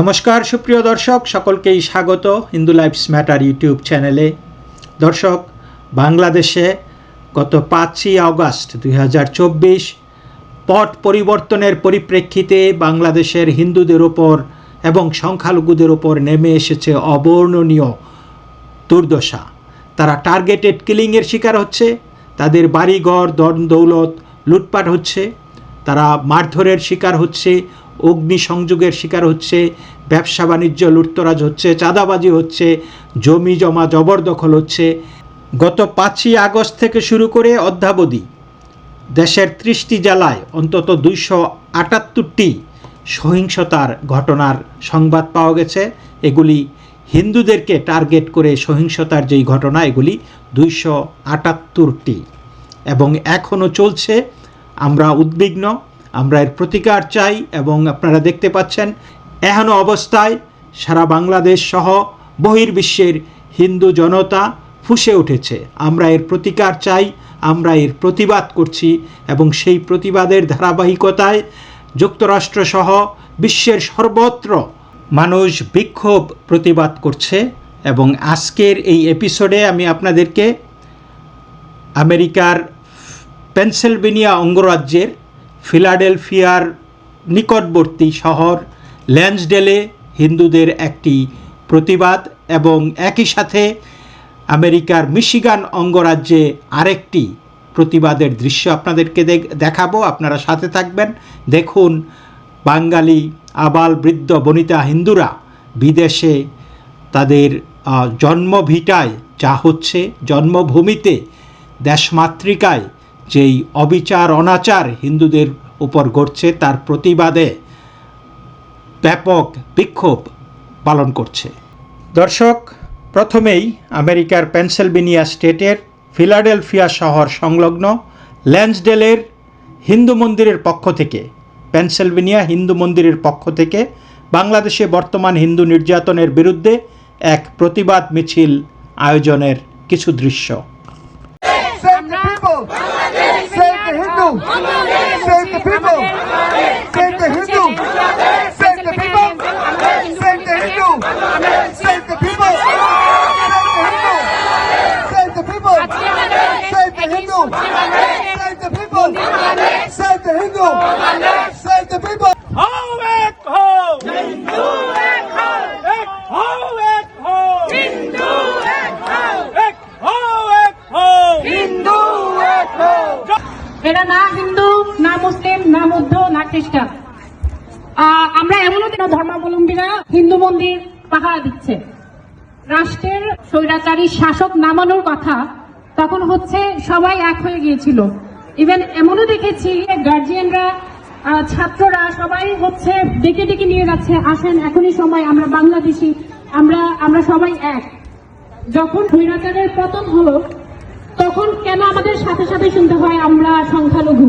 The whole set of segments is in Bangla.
নমস্কার, সুপ্রিয় দর্শক, সকলকেই স্বাগত হিন্দু লাইফস ম্যাটার ইউটিউব চ্যানেলে। দর্শক, বাংলাদেশে গত পাঁচই আগস্ট দুই হাজার চব্বিশ পট পরিবর্তনের পরিপ্রেক্ষিতে বাংলাদেশের হিন্দুদের ওপর এবং সংখ্যালঘুদের ওপর নেমে এসেছে অবর্ণনীয় দুর্দশা। তারা টার্গেটেড কিলিংয়ের শিকার হচ্ছে, তাদের বাড়িঘর দন দৌলত লুটপাট হচ্ছে, তারা মারধরের শিকার হচ্ছে অগ্নিসংযোগের শিকার হচ্ছে, ব্যবসা বাণিজ্য, লুটতরাজ হচ্ছে, চাঁদাবাজি হচ্ছে, জমি জমা জবরদখল হচ্ছে। গত পাঁচই আগস্ট থেকে শুরু করে অদ্যাবধি দেশের ত্রিশটি জেলায় অন্তত দুইশো আটাত্তরটি সহিংসতার ঘটনার সংবাদ পাওয়া গেছে। এগুলি হিন্দুদেরকে টার্গেট করে সহিংসতার যেই ঘটনা, এগুলি দুইশো আটাত্তরটি। এবং এখনও চলছে। আমরা উদ্বিগ্ন। আমরা এর প্রতিকার চাই এবং আপনারা দেখতে পাচ্ছেন এখনও অবস্থায় সারা বাংলাদেশ সহ বহির্বিশ্বের হিন্দু জনতা ফুসে উঠেছে। আমরা এর প্রতিকার চাই, আমরা এর প্রতিবাদ করছি এবং সেই প্রতিবাদের ধারাবাহিকতায় যুক্তরাষ্ট্রসহ বিশ্বের সর্বত্র মানুষ বিক্ষোভ প্রতিবাদ করছে এবং আজকের এই এপিসোডে আমি আপনাদেরকে আমেরিকার পেনসিলভেনিয়া অঙ্গরাজ্যের ফিলাডেলফিয়ার নিকটবর্তী শহর ল্যান্সডেলে হিন্দুদের একটি প্রতিবাদ এবং একই সাথে আমেরিকার মিশিগান অঙ্গরাজ্যে আরেকটি প্রতিবাদের দৃশ্য আপনাদেরকে দেখাবো। আপনারা সাথে থাকবেন। দেখুন, বাঙালি আবাল বৃদ্ধ বনিতা হিন্দুরা বিদেশে তাদের জন্মভিটায় যা হচ্ছে, জন্মভূমিতে দেশমাতৃকায় যেই অবিচার অনাচার হিন্দুদের উপর ঘটছে, তার প্রতিবাদে ব্যাপক বিক্ষোভ পালন করছে। দর্শক, প্রথমেই আমেরিকার পেনসিলভেনিয়া স্টেটের ফিলাডেলফিয়া শহর সংলগ্ন ল্যান্সডেলের হিন্দু মন্দিরের পক্ষ থেকে, পেনসিলভেনিয়া হিন্দু মন্দিরের পক্ষ থেকে বাংলাদেশে বর্তমান হিন্দু নির্যাতনের বিরুদ্ধে এক প্রতিবাদ মিছিল আয়োজনের কিছু দৃশ্য। people! Save the people! মন্দির পাহারা দিচ্ছে। রাষ্ট্রের স্বৈরাচারী শাসক নামানোর কথা তখন হচ্ছে সবাই এক হয়ে গিয়েছিল। ইভেন এমনও দেখেছি গার্জিয়ানরা ছাত্ররা সবাই হচ্ছে ডেকে ডেকে নিয়ে যাচ্ছে, আসেন, এখনই সময়, আমরা বাংলাদেশি, আমরা আমরা সবাই এক। যখন স্বৈরাচারের পতন হলো, তখন কেন আমাদের সাথে সাথে শুনতে হয় আমরা সংখ্যালঘু?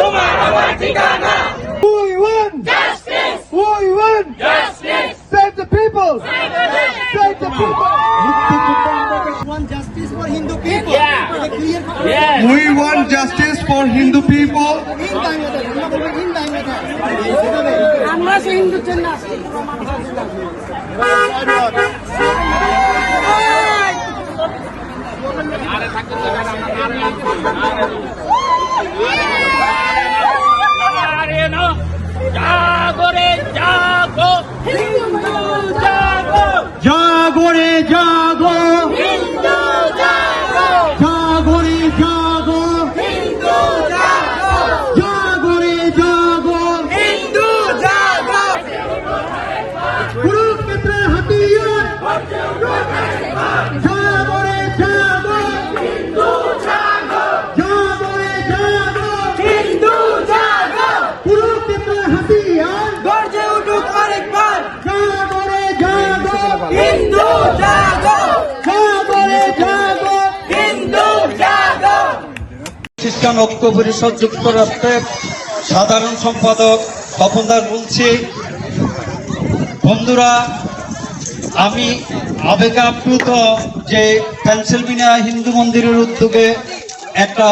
তোমার আমার We win! Justice! We win! Justice! Save the people! Save the people! Save want justice for Hindu people. Yeah. yeah. We want justice for Hindu people. আমরা জাগো রে হিন্দু জাগো। বলে জাগো হিন্দু জাগো। খ্রিস্টান ঐক্য পরিষদ যুক্তরাষ্ট্রের সাধারণ সম্পাদক তপনদার বলছি বন্ধুরা আমি আবেগে আপ্লুত যে পেন্সিলভিনিয়া হিন্দু মন্দিরের উদ্যোগে একটা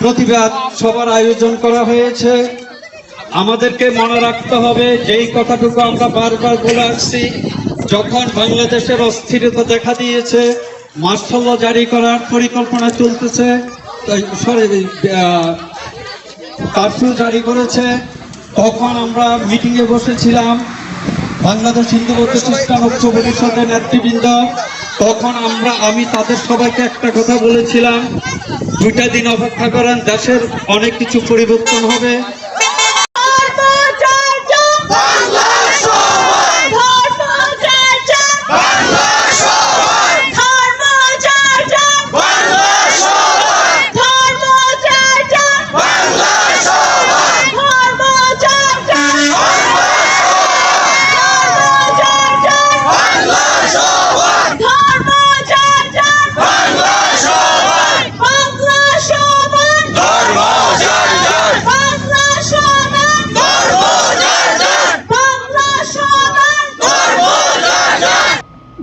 প্রতিবাদ সভার আয়োজন করা হয়েছে। আমাদেরকে মনে রাখতে হবে যেই কথাটুকু আমরা বারবার বলে আসছি যখন বাংলাদেশের অস্থিরতা দেখা দিয়েছে মার্শাল জারি করার পরিকল্পনা চলতেছে সরি কারফিউ জারি করেছে। তখন আমরা মিটিংয়ে বসেছিলাম, বাংলাদেশ হিন্দু বৌদ্ধ খ্রিস্টান ঐক্য পরিষদের নেতৃবৃন্দ। তখন আমরা, আমি তাদের সবাইকে একটা কথা বলেছিলাম, দুইটা দিন অপেক্ষা করেন, দেশের অনেক কিছু পরিবর্তন হবে।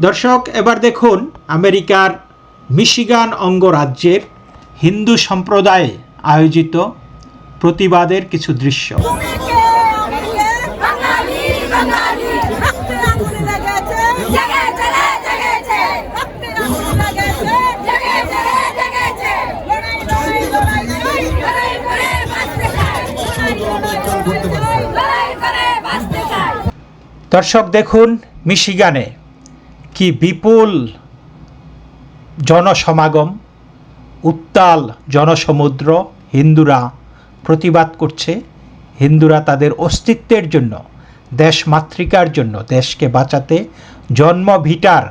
দর্শক, এবার দেখুন আমেরিকার মিশিগান অঙ্গরাজ্যের হিন্দু সম্প্রদায়ে আয়োজিত প্রতিবাদের কিছু দৃশ্য। দর্শক, দেখুন মিশিগানে কি বিপুল জনসমাগম, উত্তাল জনসমুদ্র হিন্দুরা প্রতিবাদ করছে, হিন্দুরা তাদের অস্তিত্বের জন্য, দেশ মাতৃকার জন্য, দেশকে বাঁচাতে জন্মভিটার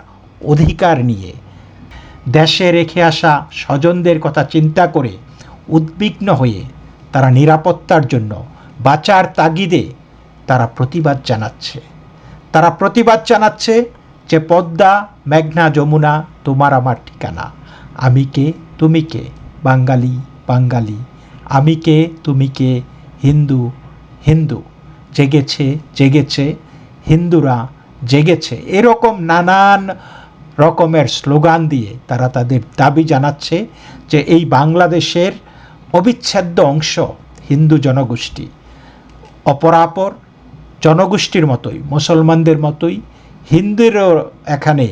অধিকার নিয়ে। দেশে রেখে আসা স্বজনদের কথা চিন্তা করে উদ্বিগ্ন হয়ে তারা নিরাপত্তার জন্য বাঁচার তাগিদে তারা প্রতিবাদ জানাচ্ছে। তারা প্রতিবাদ জানাচ্ছে যে পদ্মা, মেঘনা, যমুনা, তোমার আমার ঠিকানা। আমি কে, তুমি কে? বাঙালি বাঙালি। আমি কে, তুমি কে? হিন্দু হিন্দু। জেগেছে জেগেছে। হিন্দুরা জেগেছে। এরকম নানান রকমের স্লোগান দিয়ে তারা তাদের দাবি জানাচ্ছে যে এই বাংলাদেশের অবিচ্ছেদ্য অংশ হিন্দু জনগোষ্ঠী। অপরাপর জনগোষ্ঠীর মতোই, মুসলমানদের মতোই হিন্দুরও এখানে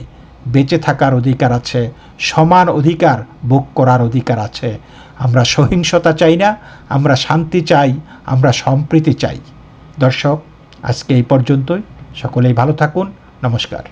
বেঁচে থাকার অধিকার আছে, সমান অধিকার ভোগ করার অধিকার আছে। আমরা সহিংসতা চাই না, আমরা শান্তি চাই, আমরা সম্প্রীতি চাই। দর্শক, আজকে এই পর্যন্তই। সকলেই ভালো থাকুন। নমস্কার।